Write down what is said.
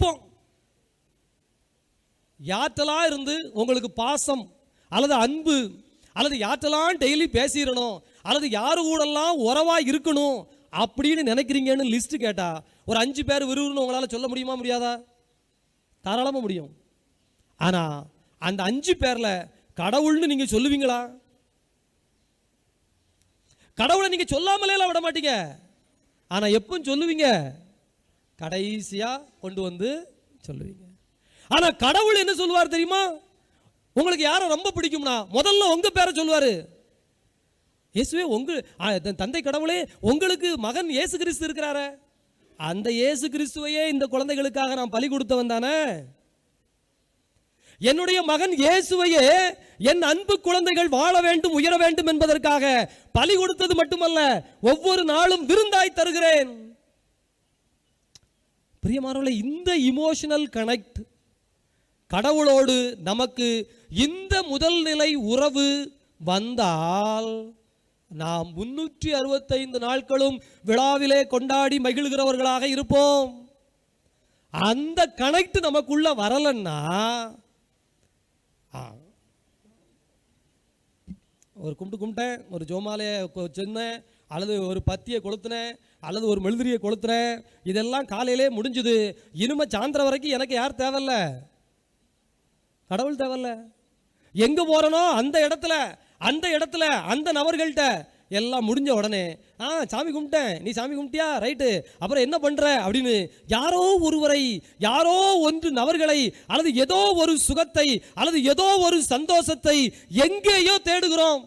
நிற்போம் யாற்றலாம் இருந்து உங்களுக்கு பாசம் அல்லது அன்பு அல்லது யாற்றலாம் டெய்லி பேசிடணும் அல்லது யாரு கூடலாம் உறவா இருக்கணும் அப்படின்னு நினைக்கிறீங்கன்னு லிஸ்ட் கேட்டால் ஒரு அஞ்சு பேர் விரும்புன்னு உங்களால சொல்ல முடியுமா முடியாதா? தாராளமாக முடியும். ஆனா அந்த அஞ்சு பேர்ல கடவுள்னு நீங்க சொல்லுவீங்களா? கடவுளை நீங்க சொல்லாமலே விட மாட்டீங்க. ஆனா எப்பவும் சொல்லுவீங்க கடைசியா கொண்டு வந்து சொல்லுவீங்க. ஆனா கடவுள் என்ன சொல்லுவார் தெரியுமா? உங்களுக்கு யாரை ரொம்ப பிடிக்கும்னா முதல்ல உங்க பேரை சொல்லுவாரு. இயேசுவே உங்கள் தந்தை கடவுளே உங்களுக்கு மகன் இயேசு கிறிஸ்து இருக்கிறார. அந்த இயேசு கிறிஸ்துவையே இந்த குழந்தைகளுக்காக நான் பலி கொடுத்தவன் தானே. என்னுடைய மகன் இயேசுவையே என் அன்பு குழந்தைகள் வாழ வேண்டும் உயர வேண்டும் என்பதற்காக பலி கொடுத்தது மட்டுமல்ல ஒவ்வொரு நாளும் விருந்தாய் தருகிறேன். பிரியமானவர்களே இந்த இமோஷனல் கனெக்ட் கடவுளோடு நமக்கு இந்த முதல் நிலை உறவு வந்தால் நாம் முன்னூற்றி அறுபத்தைந்து நாட்களும் விழாவிலே கொண்டாடி மகிழ்கிறவர்களாக இருப்போம். அந்த கனெக்ட் நமக்குள்ள வரலன்னா ஒரு கும்பிட்டு கும்பிட்டேன் ஒரு ஜோமாலையை கொ- அல்லது ஒரு பத்தியை கொளுத்துனேன் அல்லது ஒரு மெழுதிரியை கொளுத்துனேன் இதெல்லாம் காலையிலே முடிஞ்சுது. இனிமே சாயந்தரம் வரைக்கும் எனக்கு யார் தேவையில்ல? கடவுள் தேவையில்ல. எங்கே போகிறனோ அந்த இடத்துல அந்த இடத்துல அந்த நபர்கள்ட்ட எல்லாம் முடிஞ்ச உடனே ஆ சாமி கும்பிட்டேன். நீ சாமி கும்பிட்டியா? ரைட்டு. அப்புறம் என்ன பண்ணுற அப்படின்னு யாரோ ஒருவரை யாரோ ஒன்று நபர்களை அல்லது ஏதோ ஒரு சுகத்தை அல்லது ஏதோ ஒரு சந்தோஷத்தை எங்கேயோ தேடுகிறோம்.